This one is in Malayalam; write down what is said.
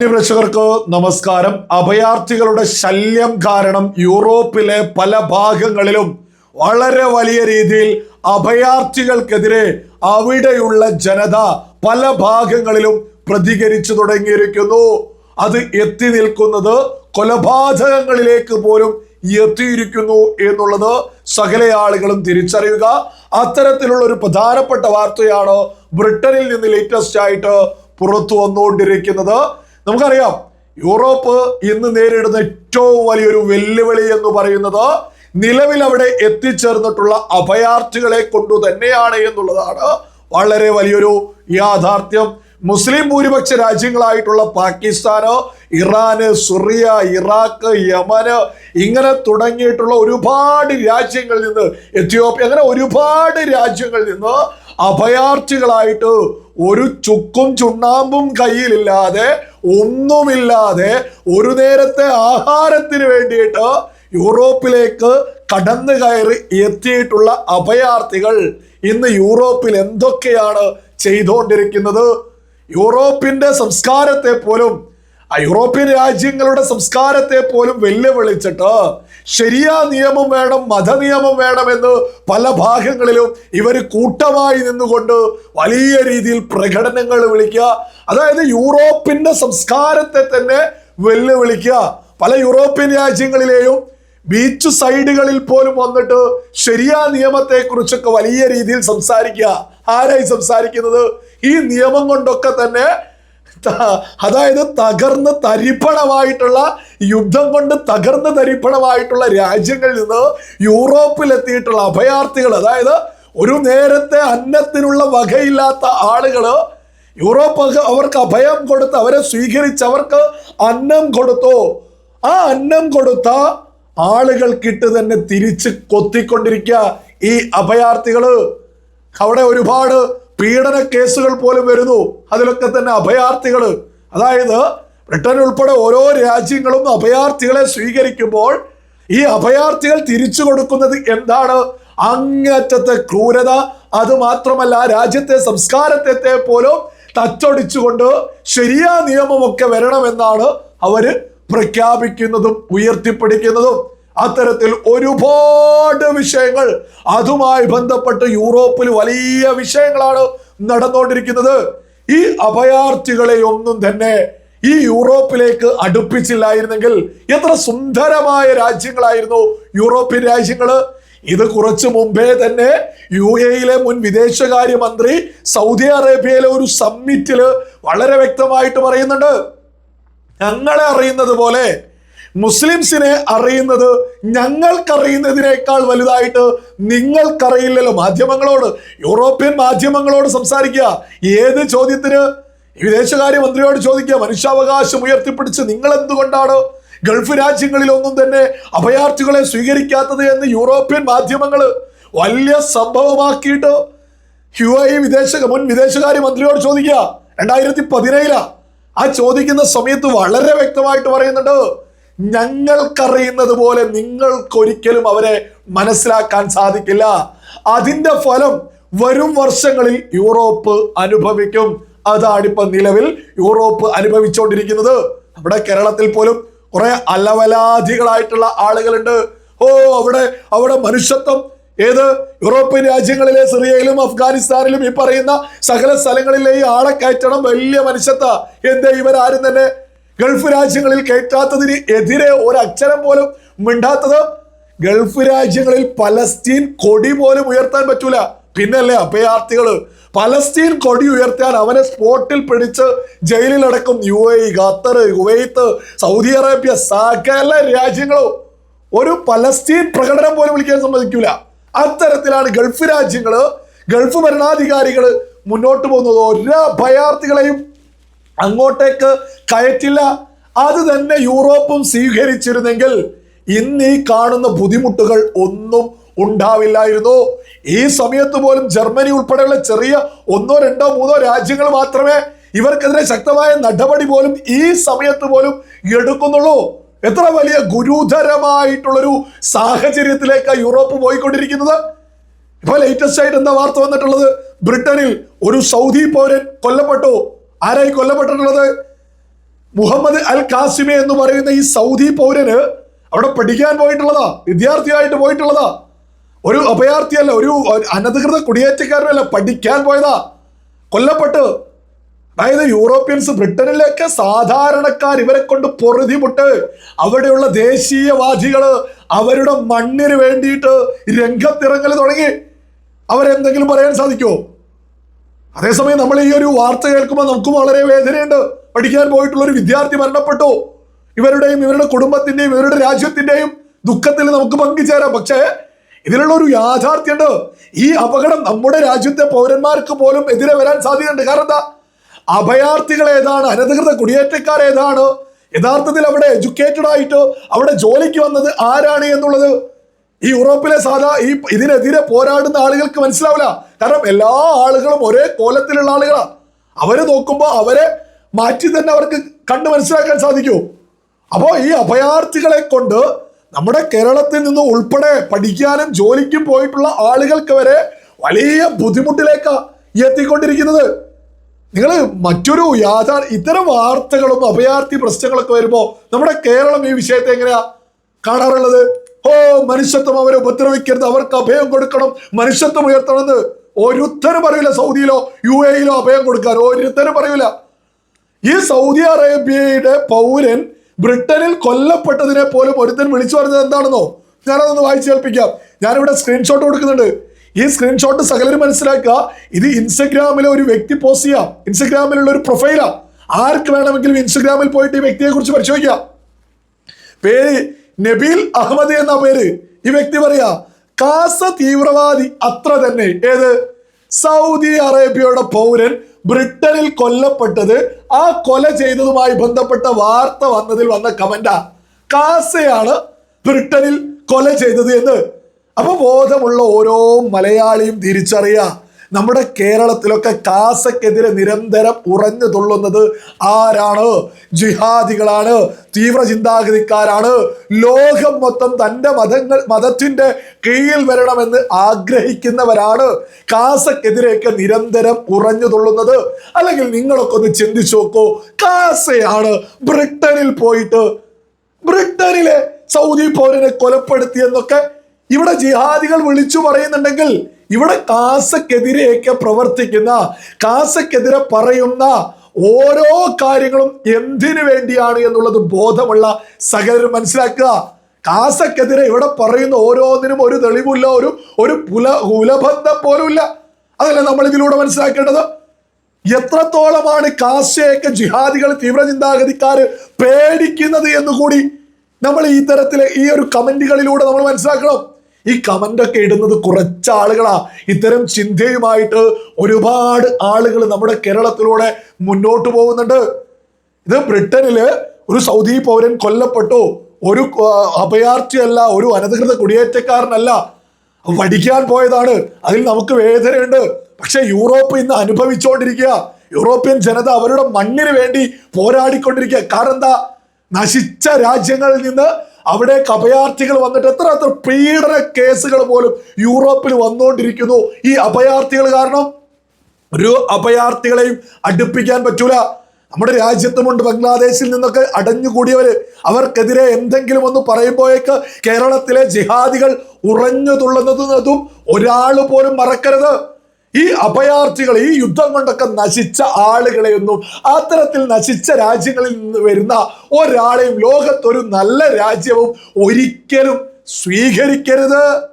പ്രേക്ഷകർക്ക് നമസ്കാരം. അഭയാർത്ഥികളുടെ ശല്യം കാരണം യൂറോപ്പിലെ പല ഭാഗങ്ങളിലും വളരെ വലിയ രീതിയിൽ അഭയാർത്ഥികൾക്കെതിരെ അവിടെയുള്ള ജനത പല ഭാഗങ്ങളിലും പ്രതികരിച്ചു തുടങ്ങിയിരിക്കുന്നു. അത് എത്തി നിൽക്കുന്നത് കൊലപാതകങ്ങളിലേക്ക് പോലും എത്തിയിരിക്കുന്നു എന്നുള്ളത് സകല ആളുകളും തിരിച്ചറിയുക. അത്തരത്തിലുള്ള ഒരു പ്രധാനപ്പെട്ട വാർത്തയാണ് ബ്രിട്ടനിൽ നിന്ന് ലേറ്റസ്റ്റ് ആയിട്ട് പുറത്തു വന്നുകൊണ്ടിരിക്കുന്നത് നമുക്കറിയാം യൂറോപ്പ് ഇന്ന് നേരിടുന്ന ഏറ്റവും വലിയൊരു വെല്ലുവിളി എന്ന് പറയുന്നത് നിലവിൽ അവിടെ എത്തിച്ചേർന്നിട്ടുള്ള അഭയാർത്ഥികളെ കൊണ്ടു തന്നെയാണ് എന്നുള്ളതാണ് വളരെ വലിയൊരു യാഥാർത്ഥ്യം. മുസ്ലിം ഭൂരിപക്ഷ രാജ്യങ്ങളായിട്ടുള്ള പാകിസ്ഥാന് ഇറാന് സുറിയ ഇറാഖ് യമന് ഇങ്ങനെ തുടങ്ങിയിട്ടുള്ള ഒരുപാട് രാജ്യങ്ങളിൽ നിന്ന് എത്യോപ്യ അങ്ങനെ ഒരുപാട് രാജ്യങ്ങളിൽ നിന്ന് അഭയാർത്ഥികളായിട്ട് ഒരു ചുക്കും ചുണ്ണാമ്പും കയ്യിലില്ലാതെ ഒന്നുമില്ലാതെ ഒരു നേരത്തെ ആഹാരത്തിന് വേണ്ടിയിട്ട് യൂറോപ്പിലേക്ക് കടന്നു കയറി എത്തിയിട്ടുള്ള അഭയാർത്ഥികൾ ഇന്ന് യൂറോപ്പിൽ എന്തൊക്കെയാണ് ചെയ്തുകൊണ്ടിരിക്കുന്നത്? യൂറോപ്പിന്റെ സംസ്കാരത്തെ പോലും യൂറോപ്യൻ രാജ്യങ്ങളുടെ സംസ്കാരത്തെ പോലും വെല്ലുവിളിച്ചിട്ട് ശരിയാ നിയമം വേണം മതനിയമം വേണമെന്ന് പല ഭാഗങ്ങളിലും ഇവർ കൂട്ടമായി നിന്നുകൊണ്ട് വലിയ രീതിയിൽ പ്രകടനങ്ങൾ വിളിക്കുക. അതായത് യൂറോപ്പിന്റെ സംസ്കാരത്തെ തന്നെ വെല്ലുവിളിക്കുക. പല യൂറോപ്യൻ രാജ്യങ്ങളിലെയും ബീച്ച് സൈഡുകളിൽ പോലും വന്നിട്ട് ശരിയാ നിയമത്തെ കുറിച്ചൊക്കെ വലിയ രീതിയിൽ സംസാരിക്കുക. ആരായി സംസാരിക്കുന്നത്? ഈ നിയമം കൊണ്ടൊക്കെ തന്നെ അതായത് തകർന്ന് തരിപ്പണമായിട്ടുള്ള യുദ്ധം കൊണ്ട് തകർന്ന് തരിപ്പണമായിട്ടുള്ള രാജ്യങ്ങളിൽ നിന്ന് യൂറോപ്പിലെത്തിയിട്ടുള്ള അഭയാർത്ഥികൾ അതായത് ഒരു നേരത്തെ അന്നത്തിനുള്ള വകയില്ലാത്ത ആളുകൾ യൂറോപ്പ് അവർക്ക് അഭയം കൊടുത്ത് അവരെ സ്വീകരിച്ച് അവർക്ക് അന്നം കൊടുത്തു. ആ അന്നം കൊടുത്ത ആളുകൾക്കിട്ട് തന്നെ തിരിച്ച് കൊത്തിക്കൊണ്ടിരിക്കുക ഈ അഭയാർത്ഥികൾ. അവിടെ ഒരുപാട് പീഡന കേസുകൾ പോലും വരുന്നു. അതിലൊക്കെ തന്നെ അഭയാർത്ഥികൾ അതായത് ബ്രിട്ടൻ ഉൾപ്പെടെ ഓരോ രാജ്യങ്ങളും അഭയാർത്ഥികളെ സ്വീകരിക്കുമ്പോൾ ഈ അഭയാർത്ഥികൾ തിരിച്ചു കൊടുക്കുന്നത് എന്താണ്? അങ്ങറ്റത്തെ ക്രൂരത അത് മാത്രമല്ല രാജ്യത്തെ സംസ്കാരത്തെ പോലും തച്ചൊടിച്ചുകൊണ്ട് ശരിയാ നിയമമൊക്കെ വരണമെന്നാണ് അവർ പ്രഖ്യാപിക്കുന്നതും ഉയർത്തിപ്പിടിക്കുന്നതും. അത്തരത്തിൽ ഒരുപാട് വിഷയങ്ങൾ അതുമായി ബന്ധപ്പെട്ട് യൂറോപ്പിൽ വലിയ വിഷയങ്ങളാണ് നടന്നുകൊണ്ടിരിക്കുന്നത്. ഈ അഭയാർത്ഥികളെ ഒന്നും തന്നെ ഈ യൂറോപ്പിലേക്ക് അടുപ്പിച്ചില്ലായിരുന്നെങ്കിൽ എത്ര സുന്ദരമായ രാജ്യങ്ങളായിരുന്നു യൂറോപ്യൻ രാജ്യങ്ങൾ ഇത് കുറച്ചു മുമ്പേ തന്നെ യു എയിലെ മുൻ വിദേശകാര്യമന്ത്രി സൗദി അറേബ്യയിലെ ഒരു സമ്മിറ്റിൽ വളരെ വ്യക്തമായിട്ട് പറയുന്നുണ്ട്. ഞങ്ങളെ അറിയുന്നത് പോലെ മുസ്ലിംസിനെ അറിയുന്നത് ഞങ്ങൾക്കറിയുന്നതിനേക്കാൾ വലുതായിട്ട് നിങ്ങൾക്കറിയില്ലല്ലോ. മാധ്യമങ്ങളോട് യൂറോപ്യൻ മാധ്യമങ്ങളോട് സംസാരിക്കുക. ഏത് ചോദ്യത്തിന്? വിദേശകാര്യമന്ത്രിയോട് ചോദിക്കുക. മനുഷ്യാവകാശം ഉയർത്തിപ്പിടിച്ച് നിങ്ങൾ എന്തുകൊണ്ടാണ് ഗൾഫ് രാജ്യങ്ങളിലൊന്നും തന്നെ അഭയാർത്ഥികളെ സ്വീകരിക്കാത്തത് എന്ന് യൂറോപ്യൻ മാധ്യമങ്ങൾ വലിയ സംഭവമാക്കിയിട്ട് യു ഐ വിദേശ മുൻ വിദേശകാര്യമന്ത്രിയോട് ചോദിക്കുക. രണ്ടായിരത്തി പതിനേഴിലാ. ആ ചോദിക്കുന്ന സമയത്ത് വളരെ വ്യക്തമായിട്ട് പറയുന്നുണ്ട്. ഞങ്ങൾക്കറിയുന്നത് പോലെ നിങ്ങൾക്കൊരിക്കലും അവരെ മനസ്സിലാക്കാൻ സാധിക്കില്ല. അതിന്റെ ഫലം വരും വർഷങ്ങളിൽ യൂറോപ്പ് അനുഭവിക്കും. അതാണ് ഇപ്പം നിലവിൽ യൂറോപ്പ് അനുഭവിച്ചുകൊണ്ടിരിക്കുന്നത് നമ്മുടെ കേരളത്തിൽ പോലും കുറെ അലവലാധികളായിട്ടുള്ള ആളുകളുണ്ട്. ഓ അവിടെ അവിടെ മനുഷ്യത്വം ഏത് യൂറോപ്യൻ രാജ്യങ്ങളിലെ സിറിയയിലും അഫ്ഗാനിസ്ഥാനിലും ഈ പറയുന്ന സകല സ്ഥലങ്ങളിലെ ഈ ആളെ കയറ്റണം വലിയ മനുഷ്യത്വ. എന്തേ ഇവരാരും തന്നെ ഗൾഫ് രാജ്യങ്ങളിൽ കയറ്റാത്തതിന് എതിരെ ഒരക്ഷരം പോലും മിണ്ടാത്തത് ഗൾഫ് രാജ്യങ്ങളിൽ പലസ്തീൻ കൊടി പോലും ഉയർത്താൻ പറ്റൂല. പിന്നല്ലേ അഭയാർത്ഥികൾ പലസ്തീൻ കൊടി ഉയർത്താൻ അവനെ സ്പോട്ടിൽ പിടിച്ച് ജയിലിലടക്കും U A Qatar Kuwait Saudi Arabia സകല രാജ്യങ്ങളും. ഒരു പലസ്തീൻ പ്രകടനം പോലും വിളിക്കാൻ സമ്മതിക്കൂല. അത്തരത്തിലാണ് ഗൾഫ് രാജ്യങ്ങൾ ഗൾഫ് ഭരണാധികാരികൾ മുന്നോട്ട് പോകുന്നത്. ഒരു അഭയാർത്ഥികളെയും അങ്ങോട്ടേക്ക് കയറ്റില്ല. അത് തന്നെ യൂറോപ്പും സ്വീകരിച്ചിരുന്നെങ്കിൽ ഇന്ന് ഈ കാണുന്ന ബുദ്ധിമുട്ടുകൾ ഒന്നും ഉണ്ടാവില്ലായിരുന്നു. ഈ സമയത്ത് പോലും ജർമ്മനി ഉൾപ്പെടെയുള്ള ചെറിയ ഒന്നോ രണ്ടോ മൂന്നോ രാജ്യങ്ങൾ മാത്രമേ ഇവർക്കെതിരെ ശക്തമായ നടപടി പോലും ഈ സമയത്ത് പോലും എടുക്കുന്നുള്ളൂ. എത്ര വലിയ ഗുരുതരമായിട്ടുള്ളൊരു സാഹചര്യത്തിലേക്ക് യൂറോപ്പ് പോയിക്കൊണ്ടിരിക്കുന്നത്. ഇപ്പൊ ലേറ്റസ്റ്റ് ആയിട്ട് എന്താ വാർത്ത വന്നിട്ടുള്ളത്? ബ്രിട്ടനിൽ ഒരു സൗദി പൗരൻ കൊല്ലപ്പെട്ടു. ആരായി കൊല്ലപ്പെട്ടിട്ടുള്ളത്? മുഹമ്മദ് അൽ കാസിമെ എന്ന് പറയുന്ന ഈ സൗദി പൗരന് അവിടെ പഠിക്കാൻ പോയിട്ടുള്ളതാ വിദ്യാർത്ഥിയായിട്ട് പോയിട്ടുള്ളതാ. ഒരു അഭയാർത്ഥിയല്ല ഒരു അനധികൃത കുടിയേറ്റക്കാരനല്ല പഠിക്കാൻ പോയതാ. കൊല്ലപ്പെട്ട്. അതായത് യൂറോപ്യൻസ് ബ്രിട്ടനിലേക്ക് സാധാരണക്കാർ ഇവരെ കൊണ്ട് പൊറുതിമുട്ട് അവിടെയുള്ള ദേശീയവാദികൾ അവരുടെ മണ്ണിന് വേണ്ടിയിട്ട് രംഗത്തിറങ്ങൽ തുടങ്ങി. അവരെന്തെങ്കിലും പറയാൻ സാധിക്കുമോ അതേസമയം നമ്മൾ ഈ ഒരു വാർത്ത കേൾക്കുമ്പോൾ നമുക്കും വളരെ വേദനയുണ്ട്. പഠിക്കാൻ പോയിട്ടുള്ള ഒരു വിദ്യാർത്ഥി മരണപ്പെട്ടു. ഇവരുടെയും ഇവരുടെ കുടുംബത്തിന്റെയും ഇവരുടെ രാജ്യത്തിന്റെയും ദുഃഖത്തിൽ നമുക്ക് പങ്കുചേരാം. പക്ഷേ ഇതിലുള്ള ഒരു യാഥാർത്ഥ്യമുണ്ട്. ഈ അപകടം നമ്മുടെ രാജ്യത്തെ പൗരന്മാർക്ക് പോലും എതിരെ വരാൻ സാധ്യതയുണ്ട്. കാരണം എന്താ? അഭയാർത്ഥികൾ ഏതാണ്? അനധികൃത കുടിയേറ്റക്കാർ ഏതാണ്? യഥാർത്ഥത്തിൽ അവിടെ എഡ്യൂക്കേറ്റഡ് ആയിട്ട് അവിടെ ജോലിക്ക് വന്നത് ആരാണ് എന്നുള്ളത് ഈ യൂറോപ്പിലെ സാധാ ഈ ഇതിനെതിരെ പോരാടുന്ന ആളുകൾക്ക് മനസ്സിലാവില്ല. കാരണം എല്ലാ ആളുകളും ഒരേ കോലത്തിലുള്ള ആളുകളാണ് അവരെ നോക്കുമ്പോൾ അവരെ മാറ്റി തന്നെ അവർക്ക് കണ്ട് മനസ്സിലാക്കാൻ സാധിക്കൂ. അപ്പോൾ ഈ അഭയാർത്ഥികളെ കൊണ്ട് നമ്മുടെ കേരളത്തിൽ നിന്ന് ഉൾപ്പെടെ പഠിക്കാനും ജോലിക്കും പോയിട്ടുള്ള ആളുകൾക്ക് വരെ വലിയ ബുദ്ധിമുട്ടിലേക്കാ എത്തിക്കൊണ്ടിരിക്കുന്നത്. നിങ്ങൾ മറ്റൊരു യാഥാ ഇത്തരം വാർത്തകളും അഭയാർത്ഥി പ്രശ്നങ്ങളൊക്കെ വരുമ്പോൾ നമ്മുടെ കേരളം ഈ വിഷയത്തെ എങ്ങനെയാ കാണാറുള്ളത്? ഓ മനുഷ്യത്വം അവരെ ഉപദ്രവിക്കരുത് അവർക്ക് അഭയം കൊടുക്കണം മനുഷ്യത്വം ഉയർത്തണമെന്ന്. ഒരുത്തരും പറയില്ല സൗദിയിലോ യു എയിലോ അഭയം കൊടുക്കാൻ. ഒരുത്തരും പറയില്ല ഈ സൗദി അറേബ്യയുടെ പൗരൻ ബ്രിട്ടനിൽ കൊല്ലപ്പെട്ടതിനെ പോലും ഒരുത്തൻ വിളിച്ചു പറഞ്ഞത് എന്താണെന്നോ? ഞാനതൊന്ന് വായിച്ചു കേൾപ്പിക്കാം. ഞാനിവിടെ സ്ക്രീൻഷോട്ട് കൊടുക്കുന്നുണ്ട്. ഈ സ്ക്രീൻഷോട്ട് സകലരും മനസ്സിലാക്കുക. ഇത് ഇൻസ്റ്റഗ്രാമിലെ ഒരു വ്യക്തി പോസ്റ്റ് ചെയ്യാം. ഇൻസ്റ്റഗ്രാമിലുള്ള ഒരു പ്രൊഫൈലാ ആർക്ക് വേണമെങ്കിലും ഇൻസ്റ്റഗ്രാമിൽ പോയിട്ട് ഈ വ്യക്തിയെ കുറിച്ച് പരിശോധിക്കാം. പേര് നബീൽ അഹമ്മദ് എന്ന പേര് ഈ വ്യക്തി പറയാ കാസ തീവ്രവാദി അത്ര തന്നെ. ഏത്? സൗദി അറേബ്യയുടെ പൗരൻ ബ്രിട്ടനിൽ കൊല്ലപ്പെട്ടത്. ആ കൊല ചെയ്തതുമായി ബന്ധപ്പെട്ട വാർത്ത വന്നതിൽ വന്ന കമന്റാ. കാസയാണ് ബ്രിട്ടനിൽ കൊല ചെയ്തത് എന്ന്. അപ്പൊ ബോധമുള്ള ഓരോ മലയാളിയും തിരിച്ചറിയുക നമ്മുടെ കേരളത്തിലൊക്കെ കാസക്കെതിരെ നിരന്തരം ഉറഞ്ഞു തുള്ളുന്നത് ആരാണ്? ജിഹാദികളാണ് തീവ്ര ചിന്താഗതിക്കാരാണ് ലോകം മൊത്തം തന്റെ മതങ്ങൾ മതത്തിന്റെ കീഴിൽ വരണമെന്ന് ആഗ്രഹിക്കുന്നവരാണ്. കാസക്കെതിരെയൊക്കെ നിരന്തരം ഉറഞ്ഞു തുള്ളുന്നത്. അല്ലെങ്കിൽ നിങ്ങളൊക്കെ ഒന്ന് ചിന്തിച്ചു നോക്കൂ. കാസയാണ് ബ്രിട്ടനിൽ പോയിട്ട് ബ്രിട്ടനിലെ സൗദി പൗരനെ കൊലപ്പെടുത്തിയെന്നൊക്കെ ഇവിടെ ജിഹാദികൾ വിളിച്ചു പറയുന്നുണ്ടെങ്കിൽ ഇവിടെ കാസക്കെതിരെയൊക്കെ പ്രവർത്തിക്കുന്ന കാസക്കെതിരെ പറയുന്ന ഓരോ കാര്യങ്ങളും എന്തിനു വേണ്ടിയാണ് എന്നുള്ളത് ബോധമുള്ള സകലരും മനസ്സിലാക്കുക. കാസക്കെതിരെ ഇവിടെ പറയുന്ന ഓരോന്നിനും ഒരു തെളിവില്ല ഒരു ഒരു പുല കുലബന്ധം പോലുമില്ല. അതല്ല നമ്മൾ ഇതിലൂടെ മനസ്സിലാക്കേണ്ടത്? എത്രത്തോളമാണ് കാസയൊക്കെ ജിഹാദികൾ തീവ്ര ചിന്താഗതിക്കാർ പേടിക്കുന്നത് എന്നുകൂടി നമ്മൾ ഈ തരത്തിലെ ഈ ഒരു കമന്റുകളിലൂടെ നമ്മൾ മനസ്സിലാക്കണം. ഈ കമന്റ് ഒക്കെ ഇടുന്നത് കുറച്ച് ആളുകളാ ഇത്തരം ചിന്തയുമായിട്ട് ഒരുപാട് ആളുകൾ നമ്മുടെ കേരളത്തിലൂടെ മുന്നോട്ട് പോകുന്നുണ്ട്. ഇത് ബ്രിട്ടനിൽ ഒരു സൗദി പൗരൻ കൊല്ലപ്പെട്ടു. ഒരു അഭയാർത്ഥിയല്ല ഒരു അനധികൃത കുടിയേറ്റക്കാരനല്ല. വടിക്കാൻ പോയതാണ്. അതിൽ നമുക്ക് വേദനയുണ്ട്. പക്ഷെ യൂറോപ്പ് ഇന്ന് അനുഭവിച്ചുകൊണ്ടിരിക്കുക യൂറോപ്യൻ ജനത അവരുടെ മണ്ണിന് വേണ്ടി പോരാടിക്കൊണ്ടിരിക്കുക. കാരണം എന്താ? നശിച്ച രാജ്യങ്ങളിൽ നിന്ന് അവിടെ അഭയാർത്ഥികൾ വന്നിട്ട് എത്ര എത്ര പീഡന കേസുകൾ പോലും യൂറോപ്പിൽ വന്നുകൊണ്ടിരിക്കുന്നു. ഈ അഭയാർത്ഥികൾ കാരണം ഒരു അഭയാർത്ഥികളെയും അടുപ്പിക്കാൻ പറ്റൂല. നമ്മുടെ രാജ്യത്തുമുണ്ട് ബംഗ്ലാദേശിൽ നിന്നൊക്കെ അടഞ്ഞുകൂടിയവര് അവർക്കെതിരെ എന്തെങ്കിലും ഒന്ന് പറയുമ്പോഴേക്ക് കേരളത്തിലെ ജിഹാദികൾ ഉറഞ്ഞു തുള്ളുന്നതും ഒരാൾ പോലും മറക്കരുത്. ഈ അഭയാർത്ഥികൾ ഈ യുദ്ധം കൊണ്ടൊക്കെ നശിച്ച ആളുകളെയൊന്നും അത്തരത്തിൽ നശിച്ച രാജ്യങ്ങളിൽ നിന്ന് വരുന്ന ഒരാളെയും ലോകത്തൊരു നല്ല രാജ്യവും ഒരിക്കലും സ്വീകരിക്കരുത്.